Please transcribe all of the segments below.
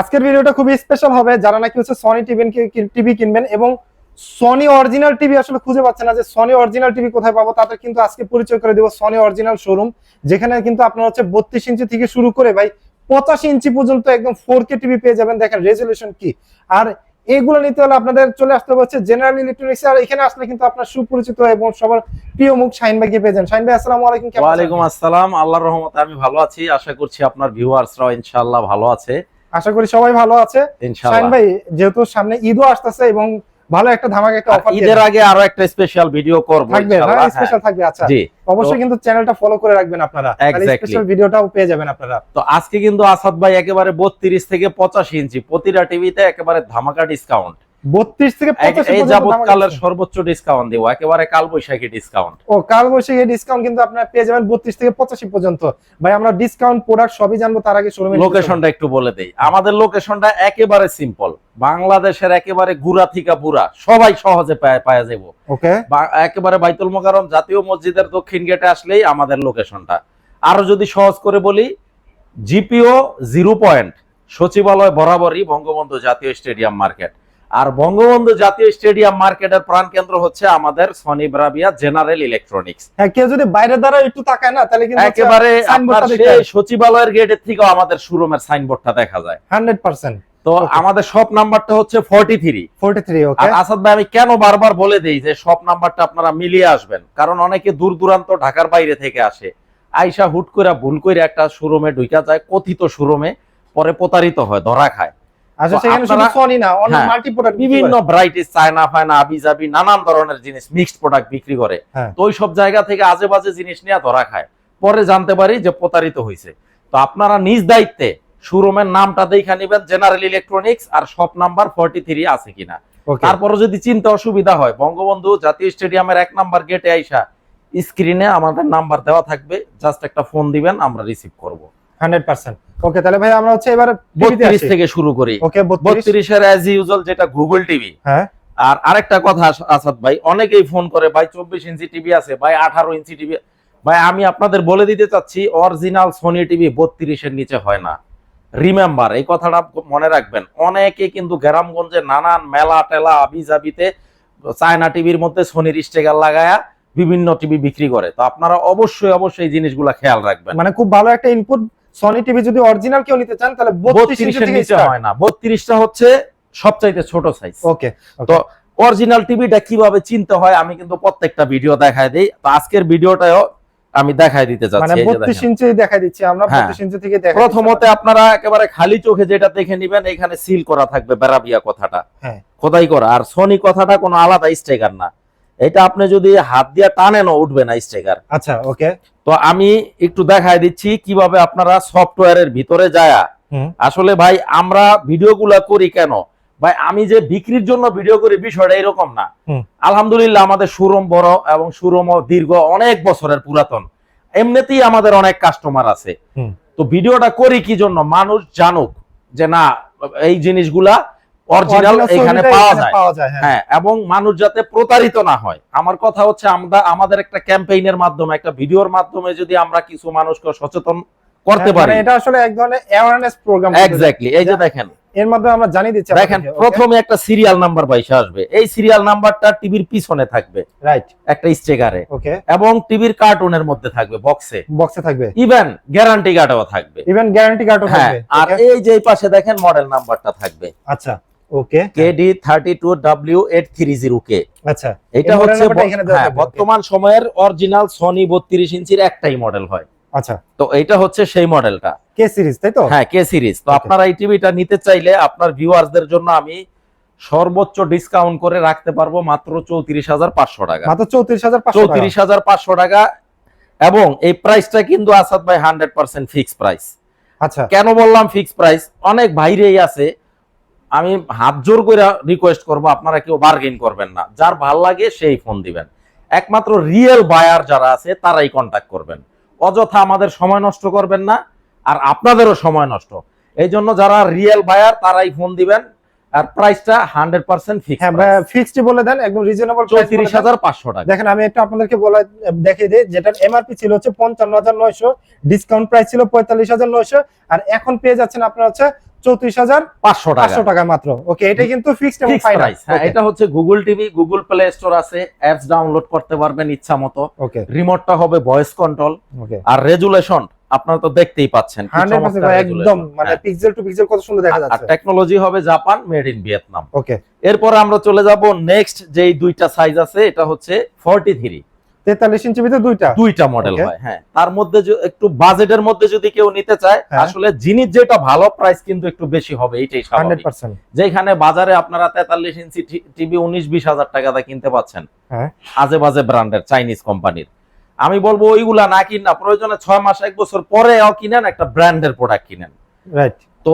আজকের ভিডিওটা খুবই স্পেশাল হবে। যারা নাকি হচ্ছে সনি টিভি টিভি কিনবেন এবং সনি অরিজিনাল টিভি আসলে খুঁজে পাচ্ছে না যে সনি অরিজিনাল টিভি কোথায় পাবো, তাদের কিন্তু আজকে পরিচয় করে দেবো সনি অরিজিনাল শোরুম যেখানে কিন্তু আপনার হচ্ছে বত্রিশ ইঞ্চি থেকে শুরু করে ভাই পঁচাশি ইঞ্চি পর্যন্ত একদম ফোর কে টিভি পেয়ে যাবেন। দেখেন রেজলিউশন কি। আর এগুলো নিতে হলে আপনাদের চলে আসতে হবে হচ্ছে জেনারেল ইলেকট্রনিক্স আর এখানে আসলে কিন্তু আপনার সুপরিচিত এবং সবার প্রিয় মুখ শাইন ভাইকে পেয়ে যান। শাইন ভাই, আসসালামু আলাইকুম? ওয়ালাইকুম আসসালাম। আল্লাহর রহমতে আমি ভালো আছি। আশা করছি আপনার ভিউয়ার্সরাও ইনশাআল্লাহ ভালো আছে। আশা করি সবাই ভালো আছে। ইনশাআল্লাহ। ভাই যেহেতু সামনে ঈদও আসতেছে এবং ভালো একটা ধামাকা একটা অফার ঈদের আগে আরও একটা স্পেশাল ভিডিও করব ইনশাআল্লাহ হ্যাঁ। স্পেশাল থাকবে আচ্ছা। জি। অবশ্যই কিন্তু চ্যানেলটা ফলো করে রাখবেন আপনারা. স্পেশাল ভিডিওটাও পেয়ে যাবেন আপনারা। তো আজকে কিন্তু আসাদ ভাই একেবারে 32 থেকে 85 ইঞ্চি প্রতিটা টিভিতে একেবারে ধামাকা ডিসকাউন্ট 32 থেকে 85 এই ধামাকা সর্বোচ্চ ডিসকাউন্ট দিব একেবারে কালবৈশাখী ডিসকাউন্ট ও কাল বৈশাখী ডিসকাউন্ট কিন্তু আপনারা পেয়ে যাবেন 32 থেকে 85 পর্যন্ত। ভাই আমরা ডিসকাউন্ট প্রোডাক্ট সবই জানব তার আগে শোরুমে লোকেশনটা একটু বলে দেই। আমাদের লোকেশনটা একেবারে সিম্পল বাংলাদেশের একেবারে গুড়া থেকে বুড়া সবাই সহজে পাওয়া যাব ওকে একেবারে বাইতুল মোকাররম জাতীয় মসজিদের দক্ষিণ গেটে আসলেই আমাদের লোকেশনটা আরও যদি সহজ করে বলি জিপিও জিরো পয়েন্ট সচিবালয় বরাবরই বঙ্গবন্ধু জাতীয় স্টেডিয়াম মার্কেট। আর বঙ্গবন্ধু জাতীয় স্টেডিয়াম মার্কেটের প্রাণকেন্দ্র হচ্ছে আমাদের সনি ব্রাবিয়া জেনারেল ইলেকট্রনিক্স হ্যাঁ কেউ যদি বাইরের দ্বারা একটু তাকায় না তাহলে কিন্তু একেবারে সচিবালয়ের গেটের থেকেও আমাদের শোরুমের সাইনবোর্ডটা দেখা যায়। 100% তো আমাদের শপ নাম্বারটা হচ্ছে ফর্টি থ্রি 43 ওকে আর আসাদ ভাই আমি কেন বারবার বলে দেই যে সব নাম্বারটা আপনারা মিলিয়ে আসবেন? কারণ অনেকে দূর দূরান্ত ঢাকার বাইরে থেকে আসে। আইসা হুট করে ভুল করে একটা শোরুমে ঢুকা যায় কথিত শোরুমে পরে প্রতারিত হয় ধরা খায়। আচ্ছা সেখানে শুধু আপনারা- সনি না অন্য হ্যাঁ, মাল্টি প্রোডাক্ট বিভিন্ন ভ্যারাইটিস চায়না ফায়না আবি নানান ধরনের জিনিস মিক্সড প্রোডাক্ট বিক্রি করে। হ্যাঁ। তো ওই সব জায়গা থেকে আজে জিনিস নিয়ে ধরা খায়। পরে জানতে পারি যে প্রতারিত হয়েছে তো আপনারা নিজ দায়িত্বে শোরুমের নামটা দেখে নেবেন জেনারেল ইলেকট্রনিক্স আর শপ নাম্বার ফর্টি থ্রি আছে কিনা। তারপরে যদি চিন্তা অসুবিধা হয় বঙ্গবন্ধু জাতীয় স্টেডিয়ামের এক নাম্বার গেটে আইসা স্ক্রিনে আমাদের নাম্বার দেওয়া থাকবে। জাস্ট একটা ফোন দিবেন আমরা রিসিভ করব। 100% ওকে তাহলে ভাই আমরা হচ্ছে এবারে টিভিতে বত্রিশ আসি। থেকে শুরু করি। ওকে 32 অ্যাজ ইউজুয়াল যেটা গুগল টিভি হ্যাঁ। আর আরেকটা কথা আসাদ ভাই অনেকেই ফোন করে ভাই চব্বিশ ইঞ্চি টিভি আছে ভাই আঠারো ইঞ্চি টিভি ভাই আমি আপনাদের বলে দিতে চাচ্ছি অরিজিনাল সোনি টিভি নিচে হয় না। রিমেম্বার এই কথাটা মনে রাখবেন অনেকে কিন্তু গ্রামগঞ্জে নানান মেলা টেলা আবিজাবিতে চায়না টিভির মধ্যে সোনির স্টেকার লাগায়া বিভিন্ন টিভি বিক্রি করে। তো আপনারা অবশ্যই অবশ্যই জিনিসগুলা খেয়াল রাখবেন। মানে খুব ভালো একটা ইনপুট সনি টিভি যদি অরিজিনাল কেউ নিতে চান তাহলে 32 ইঞ্চি থেকে হয় না। বত্রিশটা হচ্ছে সবচাইতে ছোট সাইজ ওকে তো অরিজিনাল টিভিটা কীভাবে চিনতে হয় আমি কিন্তু প্রত্যেকটা ভিডিও দেখায় দেই। তো আজকের ভিডিওটাও আমি দেখাই দিতে মানে চাচ্ছি 32 ইঞ্চি দেখা দিচ্ছি আমরা হ্যাঁ। 32 ইঞ্চি থেকে দেখা প্রথমত আপনারা একেবারে খালি চোখে যেটা দেখে নিবেন এখানে সিল করা থাকবে বেরাবিয়া কথাটা। হ্যাঁ। খোদাই করা। আর সনি কথাটা কোনো আলাদা স্টেকার না। এটা আপনি যদি হাত দিয়ে টানেনও উঠবে না স্টেকার। আচ্ছা ওকে। তো আমি একটু দেখায় দিচ্ছি কীভাবে আপনারা সফটওয়্যারের ভিতরে যায়। আসলে ভাই আমরা ভিডিওগুলা করি কেন? ভাই আমি যে বিক্রির জন্য ভিডিও করি বিষয়টা এরকম না। আলহামদুলিল্লাহ আমাদের সুরম বড় এবং শোরুম দীর্ঘ অনেক বছরের পুরাতন। এমনিতেই আমাদের অনেক কাস্টমার আছে। তো ভিডিওটা করি কি জন্য? মানুষ জানুক যে না এই জিনিসগুলা অরিজিনাল এখানে পাওয়া যায়। হ্যাঁ। হ্যাঁ এবং মানুষ যাতে প্রতারিত না হয়। আমার কথা হচ্ছে আমরা আমাদের একটা ক্যাম্পেইনের মাধ্যমে একটা ভিডিওর মাধ্যমে যদি আমরা কিছু মানুষকে সচেতন করতে হ্যাঁ, পারি। মানে এটা আসলে এক ধরনের অ্যাওয়ারনেস প্রোগ্রাম এক্স্যাক্টলি এই যে দেখেন। এর মাধ্যমে আমরা জানিয়ে দিচ্ছি দেখেন প্রথমে একটা সিরিয়াল নাম্বার বাইশে আসবে। এই সিরিয়াল নাম্বারটা টিভির পিছনে থাকবে। রাইট একটা স্টিকারে। ওকে এবং টিভির কার্টুনের মধ্যে থাকবে বক্সে বক্সে থাকবে। ইভেন গ্যারান্টি কার্ডও থাকবে। ইভেন গ্যারান্টি কার্ডও হ্যাঁ থাকবে আর এই যে পাশে দেখেন মডেল নাম্বারটা থাকবে। আচ্ছা। Okay KD thirty two W eight three zero K আচ্ছা। এটা হচ্ছে হ্যাঁ, বর্তমান সময়ের অরিজিনাল সনি বত্রিশ ইঞ্চির একটাই মডেল হয়। আচ্ছা। তো এটা হচ্ছে সেই মডেলটা কে সিরিজ তাই তো? হ্যাঁ কে সিরিজ তো আপনারা এই টিভিটা নিতে চাইলে আপনার ভিউয়ারদের জন্য আমি সর্বোচ্চ ডিসকাউন্ট করে রাখতে পারব মাত্র চৌত্রিশ হাজার পাঁচশো টাকা। মাত্র 34500 চৌত্রিশ হাজার পাঁচশো টাকা। এবং এই প্রাইসটা কিন্তু আসাদ ভাই হান্ড্রেড পার্সেন্ট ফিক্স প্রাইস আচ্ছা। কেন বললাম ফিক্স প্রাইস অনেক বাইরেই আছে। আমি হাত জোর করে রিকোয়েস্ট করব আপনারা কেউ বার্গেন করবেন না। যার ভালো লাগে সেই ফোন দিবেন। একমাত্র রিয়েল বায়ার যারা আছে তারাই কন্ট্যাক্ট করবেন। অযথা আমাদের সময় নষ্ট করবেন না আর আপনাদেরও সময় নষ্ট। এই জন্য যারা রিয়েল বায়ার তারাই ফোন দিবেন। আর প্রাইসটা হান্ড্রেড পার্সেন্ট ফিক্স ফিক্সড বলে দেন একদম রিজনেবল চৌত্রিশ হাজার পাঁচশো টাকা। দেখেন আমি একটু আপনাদেরকে বলে দেখিয়ে দিই যেটার এমআরপি ছিল হচ্ছে পঞ্চান্ন হাজার নয়শো ডিসকাউন্ট প্রাইস ছিল পঁয়তাল্লিশ হাজার নয়শো আর এখন পেয়ে যাচ্ছেন আপনার হচ্ছে চৌত্রিশ হাজার পাঁচশো পাঁচশো টাকা মাত্র। ওকে এটা কিন্তু ফিক্সড এবং Fixed হ্যাঁ এটা হচ্ছে Google TV Google play store আছে অ্যাপস ডাউনলোড করতে পারবেন ইচ্ছা মতো। ওকে রিমোটটা হবে ভয়েস কন্ট্রোল ওকে আর রেজুলেশন আপনারা তো দেখতেই পাচ্ছেন একদম resolution। মানে হ্যাঁ। পিক্সেল টু পিক্সেল কত সুন্দর দেখা আর টেকনোলজি হবে Japan made in Vietnam okay এরপরে আমরা চলে যাব নেক্সট যেই দুইটা সাইজ আছে এটা হচ্ছে 43 তেতাল্লিশ ইঞ্চি ভিতরে দুইটা? দুইটা মডেল হয় হ্যাঁ। তার মধ্যে একটু বাজেটের মধ্যে যদি কেউ নিতে চায় হ্যাঁ। আসলে জিনিস যেটা ভালো প্রাইস কিন্তু একটু বেশি হবে এইটাই হান্ড্রেড স্বাভাবিক পার্সেন্ট। যেখানে বাজারে আপনারা তেতাল্লিশ ইঞ্চি টিভি উনিশ বিশ হাজার টাকাতে কিনতে পাচ্ছেন। হ্যাঁ। আজে বাজে ব্র্যান্ডের চাইনিজ কোম্পানির আমি বলব ওইগুলা না কিনা প্রয়োজনে ছয় মাস এক বছর পরেও কিনেন একটা ব্র্যান্ডের প্রোডাক্ট কিনেন। রাইট তো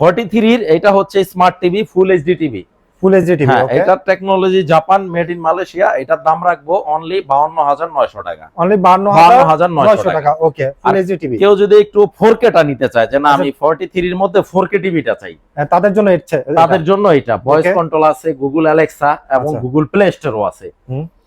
ফর্টি থ্রির এটা হচ্ছে smart TV full HD TV full HD TV হ্যাঁ okay technology Japan made in Malaysia এটার দাম রাখব অনলি বাউন্ন হাজার নয়শো টাকা। অনলি 52 বাউন্ন হাজার হাজার 900 নয়শো টাকা টাকা। Okay full HD TV. কেউ যদি একটু ফোর টা নিতে চায় যে না আচ্ছা। আমি ফর্টি থ্রির মধ্যে ফোর টিভিটা চাই। তাদের জন্য ইচ্ছে তাদের জন্য এটা ভয়েস কন্ট্রোল আছে গুগল অ্যালেক্সা এবং। গুগল প্লে স্টোরও আছে।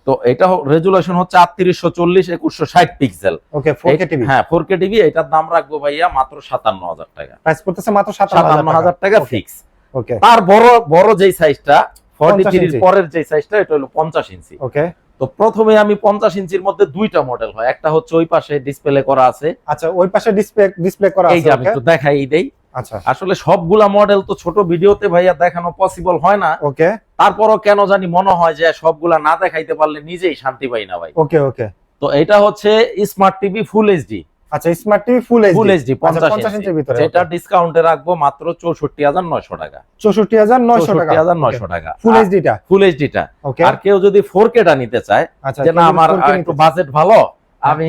তো এটা রেজুলেশন হচ্ছে আটত্রিশশো চল্লিশ একুশশো ষাট পিক্সেল ওকে 4K টিভি। হ্যাঁ ফোর কে টিভি এটার দাম রাখব ভাইয়া মাত্র সাতান্ন হাজার টাকা। প্রাইস মাত্র সাতান্ন হাজার টাকা। ফিক্স ওকে তার বড় বড় যেই সাইজটা ফর্টি 50 পরের যে সাইজটা এটা হলো পঞ্চাশ ইঞ্চি। ওকে তো প্রথমে আমি পঞ্চাশ ইঞ্চির মধ্যে দুইটা মডেল হয়। একটা হচ্ছে ওই পাশে ডিসপ্লে করা আছে। আচ্ছা ওই পাশে ডিসপ্লে ডিসপ্লে করা এই আছে যে আমি একটু দেখাই দেই। আচ্ছা। আসলে সবগুলা মডেল তো ছোট ভিডিওতে ভাইয়া দেখানো পসিবল হয় না। ওকে তারপরও কেন জানি মনে হয় যে সবগুলা না দেখাইতে পারলে নিজেই শান্তি পাই না ভাই। ওকে ওকে তো এটা হচ্ছে স্মার্ট টিভি ফুল এইচডি আচ্ছা smart TV full HD full HD আচ্ছা, 50 ইঞ্চির ভিতরে, যেটা ডিসকাউন্টে রাখব মাত্র চৌষট্টি হাজার নয়শো টাকা। 64900 টাকা। চৌষট্টি হাজার নয়শো টাকা। ফুল এইচডিটা ফুল এইচডিটা আর কেউ যদি ফোর কেটা নিতে চায় আচ্ছা যে না আমার 4K একটু। বাজেট ভালো আমি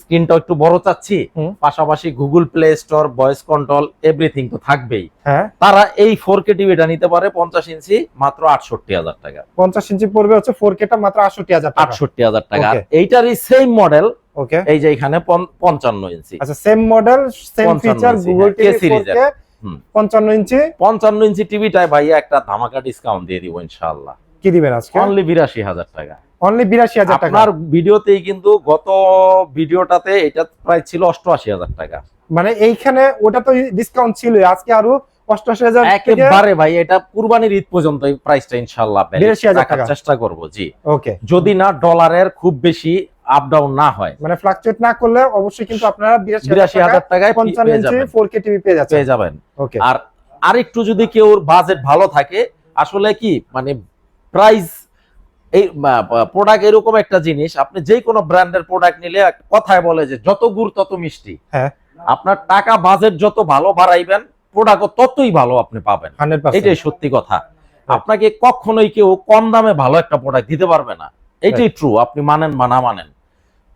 স্ক্রিনটা একটু বড় চাচ্ছি পাশাপাশি Google play store voice control everything তো থাকবেই। হ্যাঁ। তারা এই ফোর কে টিভিটা নিতে পারে পঞ্চাশ ইঞ্চি মাত্র আটষট্টি হাজার টাকা। 50 ইঞ্চি পড়বে হচ্ছে 4K টা মাত্র 68000 টাকা। আটষট্টি হাজার টাকা। এইটারই সেম মডেল ওকে এই যে এখানে পন- পঞ্চান্ন ইঞ্চি। আচ্ছা same model same feature Google হ্যাঁ, K টিভি series 4K এর। হুম। 55 ইঞ্চি। পঞ্চান্ন ইঞ্চি টিভিটায় ভাইয়া একটা ধামাকা ডিসকাউন্ট দিয়ে দিব ইনশাআল্লাহ। কি দিবেন আজকে? অনলি বিরাশি হাজার টাকা। অনলি 82000 টাকা। আপনার ভিডিওতেই কিন্তু গত ভিডিওটাতে এটা প্রায় ছিল অষ্টআশি হাজার টাকা। মানে এইখানে ওটা তো ডিসকাউন্ট ছিল আজকে আরও 88000 থেকে একেবারে ভাই এটা কুরবানির ঈদ পর্যন্ত এই প্রাইসটা ইনশাআল্লাহ রাখার টাকা। চেষ্টা করব জি। ওকে যদি না ডলারের খুব বেশি আপ ডাউন না হয়। মানে ফ্লাকচুয়েট না করলে অবশ্যই কিন্তু আপনারা 82000 হাজার টাকায় 55 ইঞ্চি 4K টিভি পেয়ে যাচ্ছেন। পেয়ে যাবেন। ওকে আর আরেকটু যদি কেউ বাজেট ভালো থাকে আসলে কি মানে প্রাইস এই প্রোডাক্ট এরকম একটা জিনিস আপনি যে কোনো ব্র্যান্ডের প্রোডাক্ট নিলে কথায় বলে যে যত গুড় তত মিষ্টি। হ্যাঁ। আপনার টাকা বাজেট যত ভালো বাড়াইবেন প্রোডাক্ট ততই ভালো আপনি পাবেন। এটাই সত্যি কথা। আপনাকে কখনোই কেউ কম দামে ভালো একটা প্রোডাক্ট দিতে পারবে না। এটাই ট্রু আপনি মানেন বা না মানেন।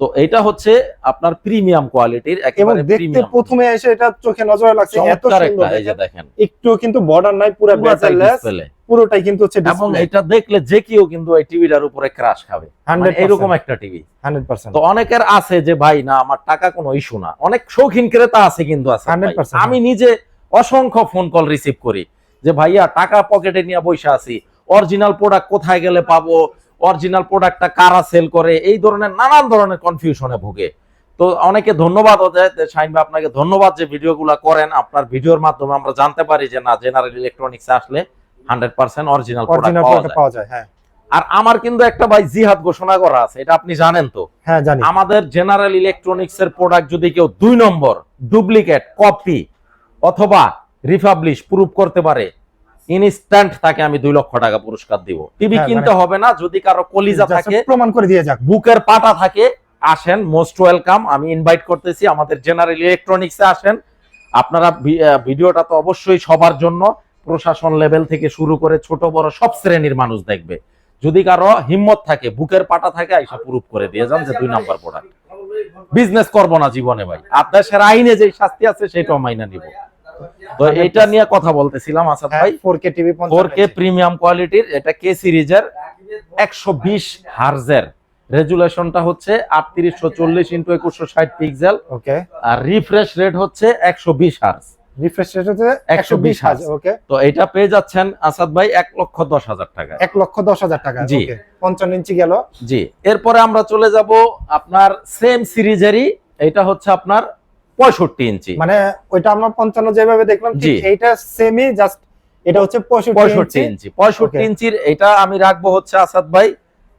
তো এটা হচ্ছে আপনার প্রিমিয়াম কোয়ালিটির এবং দেখতে প্রথমে এসে এটা চোখে নজরে লাগছে এত সুন্দর। এই যে দেখেন। একটু কিন্তু বর্ডার নাই পুরো বেজারলেস পুরোটাই কিন্তু হচ্ছে এবং এটা দেখলে যে কেউ কিন্তু এই টিভিটার উপরে ক্রাশ খাবে। মানে 100% এরকম একটা টিভি 100% তো অনেকের আছে যে ভাই না আমার টাকা কোনো ইস্যু না। অনেক শৌখিন ক্রেতা আছে কিন্তু আছে। 100% আমি নিজে অসংখ্য ফোন কল রিসিভ করি যে ভাইয়া টাকা পকেটে নিয়ে বসে আছি। অরিজিনাল প্রোডাক্ট কোথায় গেলে পাবো? অরিজিনাল প্রোডাক্টটা কারা সেল করে এই ধরনের নানান ধরনের কনফিউশনে ভোগে। তো অনেকে ধন্যবাদ দেয় যে শাহিন ভাই আপনাকে ধন্যবাদ যে ভিডিওগুলো করেন। আপনার ভিডিওর মাধ্যমে আমরা জানতে পারি যে না জেনারেল ইলেকট্রনিক্স আসলে হান্ড্রেড পার্সেন্ট অরিজিনাল প্রোডাক্ট পাওয়া যায় পাওয়া যায় হ্যাঁ। আর আমার কিন্তু একটা ভাই জিহাদ ঘোষণা করা আছে এটা আপনি জানেন তো? হ্যাঁ জানি। আমাদের জেনারেল ইলেকট্রনিক্স এর প্রোডাক্ট যদি কেউ দুই নম্বর ডুপ্লিকেট কপি অথবা রিপাবলিশ প্রুফ করতে পারে ইনস্ট্যান্ট তাকে আমি দুই লক্ষ টাকা পুরস্কার দিব। টিভি হ্যাঁ, কিনতে হবে না যদি কারও কলিজা থাকে প্রমাণ করে দিয়ে যাক। বুকের পাটা থাকে আসেন মোস্ট ওয়েলকাম আমি ইনভাইট করতেছি আমাদের জেনারেল ইলেকট্রনিক্স আসেন। আপনারা ভিডিওটা তো অবশ্যই সবার জন্য প্রশাসন লেভেল থেকে শুরু করে ছোট বড় সব শ্রেণির মানুষ দেখবে। যদি কারও হিম্মত থাকে বুকের পাটা থাকে আইসা প্রুফ করে দিয়ে যান যে দুই নাম্বার প্রোডাক্ট বিজনেস করব না জীবনে ভাই। আর দেশের আইনে যে শাস্তি আছে সেটাও মাইনা নিব। তো এটা নিয়ে কথা বলতেছিলাম আসাদ হ্যাঁ ভাই। 4K টিভি ফোর কে প্রিমিয়াম কোয়ালিটির এটা কে সিরিজের একশো বিশ হার্জের রেজুলেশনটা হচ্ছে আটত্রিশশো চল্লিশ ইন্টু একুশশো ষাট পিক্সেল ওকে আর রিফ্রেশ রেট হচ্ছে একশো বিশ হার্জ রিফ্রেশ রেট হচ্ছে 120 120 হাজার ওকে তো এটা পেয়ে যাচ্ছেন আসাদ ভাই এক লক্ষ দশ হাজার টাকা এক লক্ষ দশ হাজার টাকা জি। ওকে পঞ্চান্ন ইঞ্চি গেল। জি। এরপরে আমরা চলে যাব আপনার সেম সিরিজেরই এটা হচ্ছে আপনার পঁয়ষট্টি ইঞ্চি। মানে ওইটা আমরা পঞ্চান্ন যেভাবে দেখলাম ঠিক এইটা সেমই জাস্ট এটা হচ্ছে পঁয়ষট্টি ইঞ্চি। পঁয়ষট্টি. ইঞ্চির এটা আমি রাখব হচ্ছে আসাদ ভাই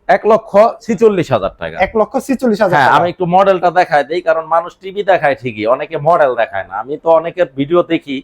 এক লক্ষ ছিচল্লিশ হাজার টাকা। এক লক্ষ ছিচল্লিশ হাজার হ্যাঁ আমি একটু মডেলটা দেখায় দেই কারণ মানুষ টিভি দেখায় ঠিকই অনেকে মডেল দেখায় না। আমি তো অনেকের ভিডিও দেখি।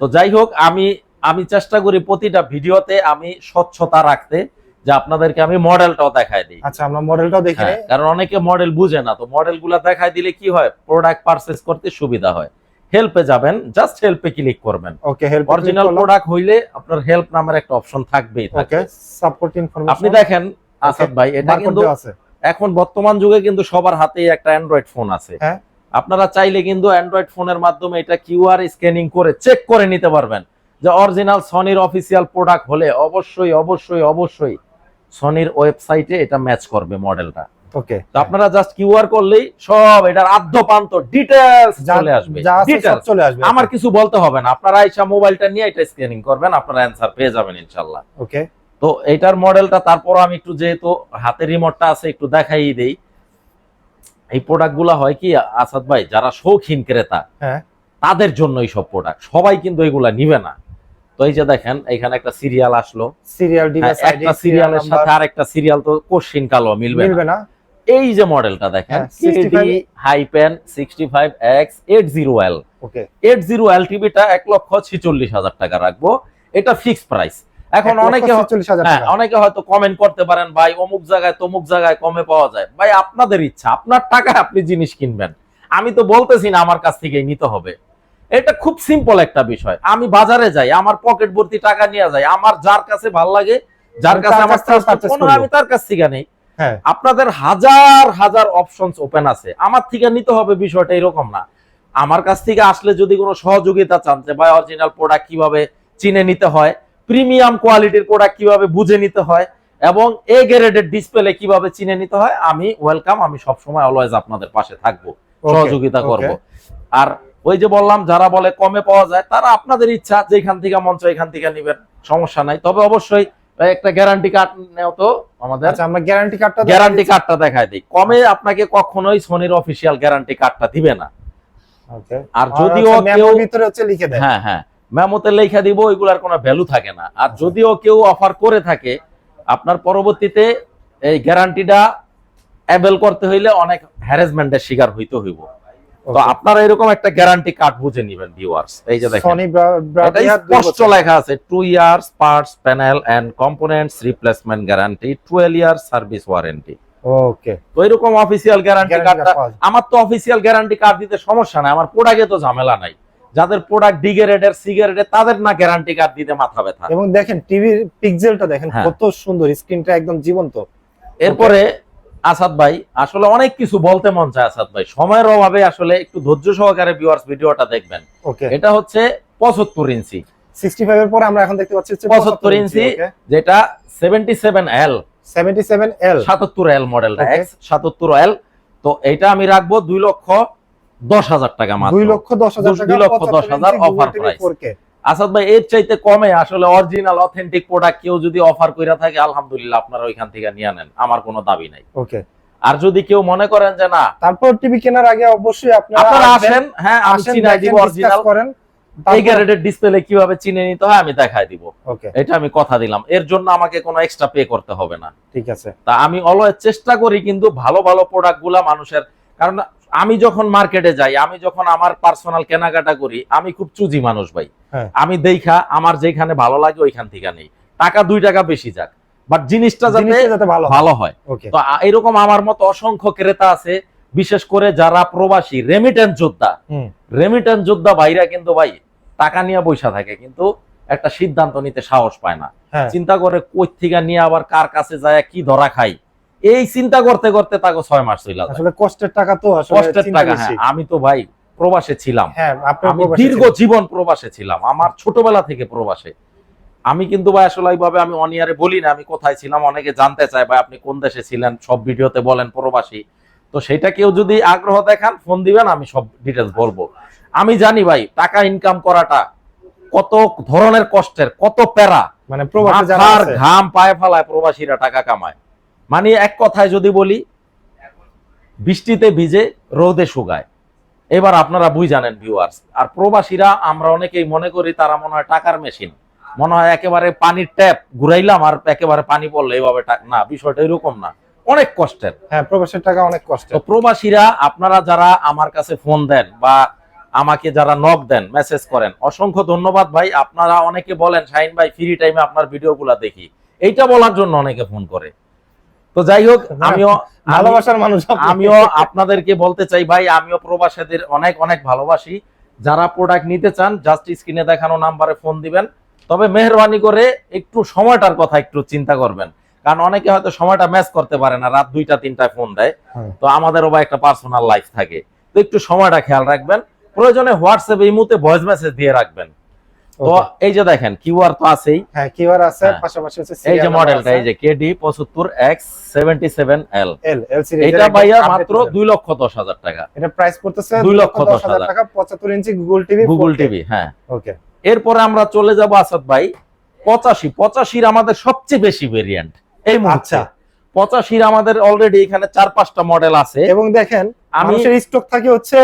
তো যাই হোক আমি আমি চেষ্টা করি প্রতিটা ভিডিওতে আমি স্বচ্ছতা রাখতে। যে আপনাদেরকে আমি মডেলটাও দেখাই দিই। আচ্ছা আমরা মডেলটাও দেখে হ্যাঁ, নিই। কারণ অনেকে মডেল বুঝে না তো মডেলগুলা দেখায় দিলে কি হয়? প্রোডাক্ট পারচেস করতে সুবিধা হয়। হেল্পে যাবেন জাস্ট হেল্পে ক্লিক করবেন। ওকে হেল্প অরিজিনাল প্রোডাক্ট হইলে আপনার হেল্প নামের একটা অপশন থাকবেই ওকে সাপোর্ট ইনফরমেশন আপনি দেখেন আসাদ ভাই এটা কিন্তু আছে। এখন বর্তমান যুগে কিন্তু সবার হাতেই একটা অ্যান্ড্রয়েড ফোন আছে। হ্যাঁ। আপনারা চাইলে কিন্তু অ্যান্ড্রয়েড ফোনের মাধ্যমে এটা কিউআর স্ক্যানিং করে চেক করে নিতে পারবেন। যে অরিজিনাল সনির অফিসিয়াল প্রোডাক্ট হলে অবশ্যই অবশ্যই অবশ্যই সনির ওয়েবসাইটে এটা ম্যাচ করবে মডেলটা ওকে তো আপনারা জাস্ট কিউআর করলেই সব এটার আদ্যপান্ত ডিটেলস চলে আসবে। Details। চলে আসবে আমার কিছু বলতে হবে না। আপনারা আইসা মোবাইলটা নিয়ে এটা স্ক্যানিং করবেন আপনারা অ্যান্সার পেয়ে যাবেন ইনশাল্লাহ ওকে তো এইটার মডেলটা তারপর আমি একটু যেহেতু হাতে রিমোটটা আছে একটু দেখাই দেই। এই প্রোডাক্টগুলো হয় কি আসাদ ভাই যারা শৌখিন ক্রেতা হ্যাঁ। তাদের জন্য এই সব প্রোডাক্ট সবাই কিন্তু এগুলা নিবে না। তো এই যে দেখেন এখানে একটা সিরিয়াল আসলো। সিরিয়াল হ্যাঁ, একটা সিরিয়ালের সাথে আর একটা সিরিয়াল তো কোশ্চিন কালো মিলবে মিলবে না। এই যে মডেলটা দেখেন 65 hyphen sixty five X eight zero L okay eight zero L টিভিটা এক লক্ষ ছিচল্লিশ হাজার টাকা রাখব। এটা ফিক্স প্রাইস এখন অনেকে হ্যাঁ অনেকে হয়তো কমেন্ট করতে পারেন ভাই অমুক জায়গায় তমুক জায়গায় কমে পাওয়া যায়। ভাই আপনাদের ইচ্ছা আপনার টাকায় আপনি জিনিস কিনবেন। আমি তো বলতেছি না আমার কাছ থেকেই নিতে হবে। এটা খুব সিম্পল একটা বিষয়। আমি বাজারে যাই আমার পকেট ভর্তি টাকা নিয়ে যাই আমার যার কাছে ভালো লাগে যার কাছে আমার। আমি তার কাছ থেকে নেই। হ্যাঁ। আপনাদের হাজার হাজার অপশনস ওপেন আছে। আমার থেকে নিতে হবে বিষয়টা এরকম না। আমার কাছ থেকে আসলে যদি কোনো সহযোগিতা চান যে ভাই অরিজিনাল প্রোডাক্ট কীভাবে চিনে নিতে হয় প্রিমিয়াম কোয়ালিটির প্রোডাক্ট কীভাবে বুঝে নিতে হয় এবং এ গ্রেডের ডিসপ্লে কীভাবে চিনে নিতে হয় আমি ওয়েলকাম আমি সব সময় অলওয়েজ আপনাদের পাশে থাকব সহযোগিতা করব। আর ওই যে বললাম যারা বলে কমে পাওয়া যায় তারা আপনাদের ইচ্ছা যেখান থেকে মঞ্চ এখান থেকে নিবেন সমস্যা নাই। তবে অবশ্যই একটা গ্যারান্টি কার্ড নেও তো আমাদের। আচ্ছা আমরা গ্যারান্টি কার্ডটা গ্যারান্টি কার্ডটা দেখায় দিই। কমে আপনাকে কখনোই সোনির অফিসিয়াল গ্যারান্টি কার্ডটা দিবে না। ওকে আর যদিও কেউ ভিতরে হচ্ছে লিখে দেয়। হ্যাঁ হ্যাঁ। মেমোতে লেখা দিব ওইগুলার কোনো ভ্যালু থাকে না। আর যদিও কেউ অফার করে থাকে আপনার পরবর্তীতে এই গ্যারান্টিটা অ্যাভেল করতে হইলে অনেক হ্যারাসমেন্টের শিকার হইতে হইব। তো আপনারা এরকম একটা গ্যারান্টি কার্ড বুঝে নেবেন ভিউয়ার্স এই যে দেখেন স্পষ্ট লেখা আছে two years parts panel and components replacement guarantee twelve year service warranty okay তো এরকম অফিসিয়াল গ্যারান্টি কার্ডটা আমার তো অফিসিয়াল গ্যারান্টি কার্ড দিতে সমস্যা নাই আমার প্রোডাক্টে তো ঝামেলা নাই। যাদের প্রোডাক্ট ডিগ্রেডের সিগারেটের তাদের না গ্যারান্টি কার্ড দিতে মাথা ব্যথা। এবং দেখেন টিভির পিক্সেলটা দেখেন হ্যাঁ। কত সুন্দর স্ক্রিনটা একদম জীবন্ত। এরপরে আসাদ ভাই আসলে অনেক কিছু বলতে মন চায় আসাদ ভাই। সময়ের অভাবে আসলে একটু ধৈর্য সহকারে ভিউয়ার্স ভিডিওটা দেখবেন। ওকে এটা হচ্ছে পঁচাত্তর ইঞ্চি। 65 এর পরে আমরা এখন দেখতে পাচ্ছি হচ্ছে 75 ইঞ্চি যেটা সেভেন্টি সেভেন এল 77 এল সাতাত্তর এল মডেলটা Okay. এক্স সাতাত্তর এল তো এটা আমি রাখব দুই লক্ষ দশ হাজার টাকা মাত্র। 2 লক্ষ 10 হাজার টাকা দুই লক্ষ 10,000 offer price। 4K আসাদ ভাই এর চাইতে কমে আসলে অরিজিনাল অথেন্টিক প্রোডাক্ট কেউ যদি অফার কইরা থাকে আলহামদুলিল্লাহ আপনারা ওইখান থেকে নিয়ে নেন। আমার কোনো দাবি নাই। ওকে আর যদি কেউ মনে করেন যে না তারপর টিভি কেনার আগে অবশ্যই আপনারা আপনারা আসেন হ্যাঁ আমি আসেন, চিনাই দিব অরিজিনাল করেন। এই ডিসপ্লে কীভাবে চিনে নিতে হয় আমি দেখাই দিব। ওকে এটা আমি কথা দিলাম। এর জন্য আমাকে কোনো এক্সট্রা পে করতে হবে না। ঠিক আছে। তা আমি অলওয়েজ চেষ্টা করি কিন্তু ভালো ভালো প্রোডাক্টগুলা মানুষের কারণ আমি যখন মার্কেটে যাই আমি যখন আমার পার্সোনাল কেনাকাটা করি আমি খুব চুজি মানুষ ভাই। হ্যাঁ। আমি দেখা আমার যেখানে ভালো লাগে ওইখান থেকে নেই টাকা দুই টাকা বেশি যাক। বাট জিনিসটা যাতে ভালো হয়। তো এরকম আমার মতো অসংখ্য ক্রেতা আছে বিশেষ করে যারা প্রবাসী রেমিটেন্স যোদ্ধা। রেমিটেন্স যোদ্ধা ভাইরা কিন্তু ভাই টাকা নিয়ে বৈশা থাকে কিন্তু একটা সিদ্ধান্ত নিতে সাহস পায় না। হ্যাঁ। চিন্তা করে কই থেকে নিয়ে আবার কার কাছে যায় কি ধরা খাই এই চিন্তা করতে করতে তাকে ছয় মাস চলে আসলে কষ্টের টাকা তো আসলে কষ্টের টাকা হ্যাঁ আমি তো ভাই প্রবাসে ছিলাম। হ্যাঁ আমি দীর্ঘ জীবন প্রবাসে ছিলাম আমার ছোটবেলা থেকে প্রবাসে। আমি কিন্তু ভাই আসলে এইভাবে আমি অনিয়ারে বলি না আমি কোথায় ছিলাম অনেকে জানতে চায় ভাই আপনি কোন দেশে ছিলেন সব ভিডিওতে বলেন প্রবাসী। তো সেটা কেউ যদি আগ্রহ দেখান ফোন দিবেন আমি সব ডিটেলস বলব। আমি জানি ভাই টাকা ইনকাম করাটা কত ধরনের কষ্টের কত প্যারা। মানে প্রবাসী যারা ঘাম পায়ে ফেলায় প্রবাসীরা টাকা কামায়। মানে এক কথায় যদি বলি বৃষ্টিতে ভিজে রোদে শুকায়। এবার আপনারা বুঝ জানেন ভিউয়ার্স আর প্রবাসীরা আমরা অনেকেই মনে করি তারা মনে হয় টাকার মেশিন মনে হয় একেবারে পানির ট্যাপ ঘুরাইলাম আর একেবারে পানি পড়লে এইভাবে না বিষয়টা এরকম না। অনেক কষ্টের। হ্যাঁ প্রবাসীর টাকা অনেক কষ্ট প্রবাসীরা আপনারা যারা আমার কাছে ফোন দেন বা আমাকে যারা নক দেন মেসেজ করেন অসংখ্য ধন্যবাদ ভাই। আপনারা অনেকে বলেন শাহিন ভাই ফ্রি টাইমে আপনার ভিডিওগুলো দেখি। এইটা বলার জন্য অনেকে ফোন করে। তো যাই হোক আমিও ভালোবাসার মানুষ আমিও আপনাদেরকে বলতে চাই ভাই আমিও প্রবাসীদের অনেক অনেক ভালোবাসি। যারা প্রোডাক্ট নিতে চান জাস্ট স্ক্রিনে দেখানো নাম্বারে ফোন দিবেন। তবে মেহরবানি করে একটু সময়টার কথা একটু চিন্তা করবেন। কারণ অনেকে হয়তো সময়টা ম্যাচ করতে পারে না রাত দুইটা তিনটায় ফোন দেয়। হুম। তো আমাদেরও বা একটা পার্সোনাল লাইফ থাকে। তো একটু সময়টা খেয়াল রাখবেন। প্রয়োজনে হোয়াটসঅ্যাপ এই মুহূর্তে ভয়েস মেসেজ দিয়ে রাখবেন। তো এই যে দেখেন কিউআর তো আছেই। হ্যাঁ কিউআর আছে হ্যাঁ। পাশাপাশি হচ্ছে এই যে মডেলটা এই যে কেডি পঁচাত্তর X seventy seven L L L series এটা ভাইয়া মাত্র দুই লক্ষ দশ হাজার টাকা। এটা প্রাইস পড়তেছে 2 লক্ষ লক্ষ 10 হাজার। টাকা 75 inch Google TV Google TV হ্যাঁ। ওকে এরপরে আমরা চলে যাব আসাদ ভাই পঁচাশি। পঁচাশির আমাদের সবচেয়ে বেশি ভেরিয়েন্ট এই মুহূর্তে। আচ্ছা। পঁচাশির আমাদের অলরেডি এখানে চার পাঁচটা মডেল আছে। এবং দেখেন আমি স্টক থাকে হচ্ছে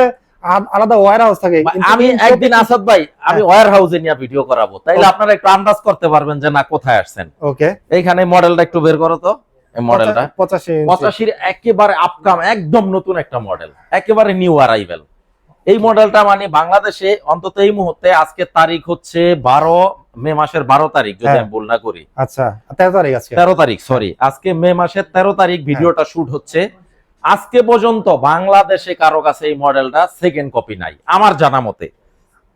আলাদা ওয়্যার হাউস থাকে আমি একদিন আসাদ ভাই আমি হ্যাঁ। ওয়ার হাউসে নিয়ে ভিডিও করাবো। তাইলে. আপনারা একটু আন্দাজ করতে পারবেন যে না কোথায় আসছেন। ওকে এইখানে মডেলটা একটু বের করো তো। এই মডেলটা 85 ইঞ্চি পঁচাশির একেবারে আপকাম একদম নতুন একটা মডেল একেবারে নিউ অ্যারাইভেল এই মডেলটা মানে বাংলাদেশে অন্তত এই মুহূর্তে আজকে তারিখ হচ্ছে বারো মে মাসের বারো তারিখ যদি হ্যাঁ। আমি ভুল না করি। আচ্ছা 13 তারিখ আজকে। তেরো তারিখ সরি আজকে মে মাসের তেরো তারিখ ভিডিওটা শুট হচ্ছে। আজকে পর্যন্ত বাংলাদেশে কারও কাছে এই মডেলটা সেকেন্ড কপি নাই আমার জানা মতে।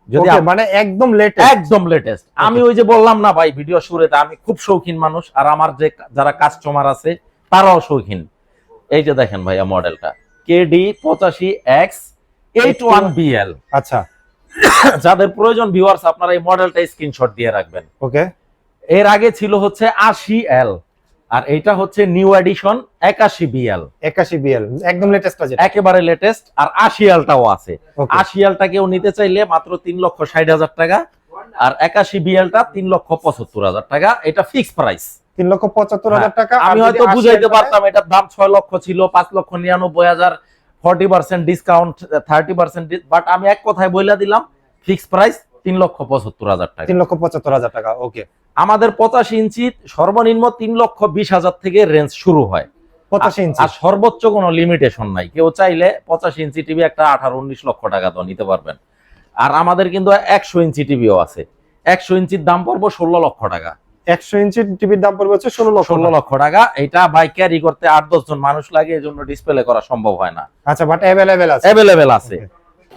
যদি মানে একদম লেট একদম লেটেস্ট আমি ওই যে বললাম না ভাই ভিডিও শুরুতে আমি খুব শৌখিন মানুষ আর আমার যে যারা কাস্টমার আছে তারাও শৌখিন। এই যে দেখেন ভাইয়া মডেলটা কেডি পঁচাশি এক্স এইট ওয়ান বিএল আচ্ছা। যাদের প্রয়োজন ভিউয়ার্স আপনারা এই মডেলটা স্ক্রিনশট দিয়ে রাখবেন। ওকে এর আগে ছিল হচ্ছে আশি এল আর এইটা হচ্ছে নিউ এডিশন একাশি বিএল। 81 বিএল একদম লেটেস্ট যেটা। একেবারে লেটেস্ট আর আশি এলটাও আছে। ওকে আশি এলটা কেউ নিতে চাইলে মাত্র তিন লক্ষ ষাট হাজার টাকা আর একাশি বিএলটা তিন লক্ষ পঁচাত্তর হাজার টাকা। এটা ফিক্স প্রাইস 3 লক্ষ 75 হাজার টাকা হ্যাঁ, আমি হয়তো বুঝাইতে পারতাম এটার দাম ছয় লক্ষ ছিল পাঁচ লক্ষ নিরানব্বই হাজার forty percent discount thirty percent but আমি এক কথায় বইলা দিলাম ফিক্স প্রাইস তিন লক্ষ পঁচাত্তর হাজার টাকা। 3 লক্ষ 75 হাজার টাকা ওকে আমাদের পঁচাশি ইঞ্চি সর্বনিম্ন তিন লক্ষ বিশ হাজার থেকে রেঞ্জ শুরু হয়। পঁচাশি ইঞ্চি। আর সর্বোচ্চ কোনো লিমিটেশন নাই। কেউ চাইলে পঁচাশি ইঞ্চি টিভি একটা আঠারো উনিশ লক্ষ টাকা তো নিতে পারবেন। আর আমাদের কিন্তু একশো ইঞ্চি টিভিও আছে। একশো ইঞ্চির দাম পড়ব ষোলো লক্ষ টাকা। একশো ইঞ্চি টিভির দাম পড়বে হচ্ছে ষোলো লক্ষ ষোলো লক্ষ টাকা। এটা বাই ক্যারি করতে আট দশ জন মানুষ লাগে এই জন্য ডিসপ্লে করা সম্ভব হয় না। আচ্ছা বাট অ্যাভেলেবেল আছে। অ্যাভেলেবেল আছে।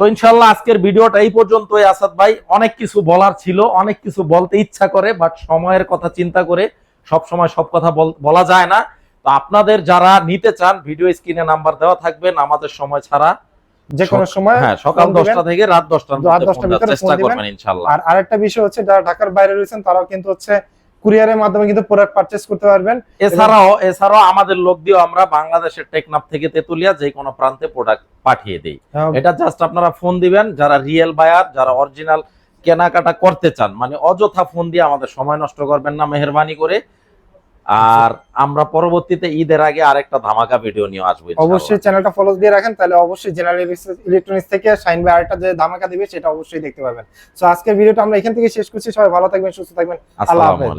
তো ইনশাল্লাহ আজকের ভিডিওটা এই পর্যন্তই আসাদ ভাই। অনেক কিছু বলার ছিল অনেক কিছু বলতে ইচ্ছা করে বাট সময়ের কথা চিন্তা করে সব সময় সব কথা বলা যায় না। তো আপনাদের যারা নিতে চান ভিডিও স্ক্রিনে নাম্বার দেওয়া থাকবে আমাদের সময় ছাড়া। যে কোনো সময় হ্যাঁ সকাল ফোন দিবেন। দশটা থেকে রাত দশটার রাত মধ্যে দশটার ফোন দেওয়ার ভিতরে চেষ্টা ফোন করবেন ইনশাল্লাহ আর আরেকটা বিষয় হচ্ছে যারা ঢাকার বাইরে রয়েছেন তারাও কিন্তু হচ্ছে কুরিয়ারের মাধ্যমে কিন্তু প্রোডাক্ট পারচেজ করতে পারবেন। এছাড়াও এছাড়াও আমাদের লোক দিয়ে আমরা বাংলাদেশের টেকনাফ থেকে তেতুলিয়া যে কোনো প্রান্তে প্রোডাক্ট পাঠিয়ে দিই। এটা জাস্ট আপনারা ফোন দিবেন যারা রিয়েল বায়ার যারা অরিজিনাল কেনাকাটা করতে চান মানে অযথা ফোন দিয়ে আমাদের সময় নষ্ট করবেন না মেহরবানি করে। আর আমরা পরবর্তীতে ঈদের আগে আরেকটা ধামাকা ভিডিও নিয়ে আসব। অবশ্যই চ্যানেলটা ফলো দিয়ে রাখেন তাহলে অবশ্যই জেনারেল ইলেকট্রনিক্স থেকে শাইন ভাই আরেকটা যে ধামাকা দিবে সেটা অবশ্যই দেখতে পাবেন। সো আজকের ভিডিওটা আমরা এখান থেকে শেষ করছি। সবাই ভালো থাকবেন সুস্থ থাকবেন। আল্লাহ হাফেজ।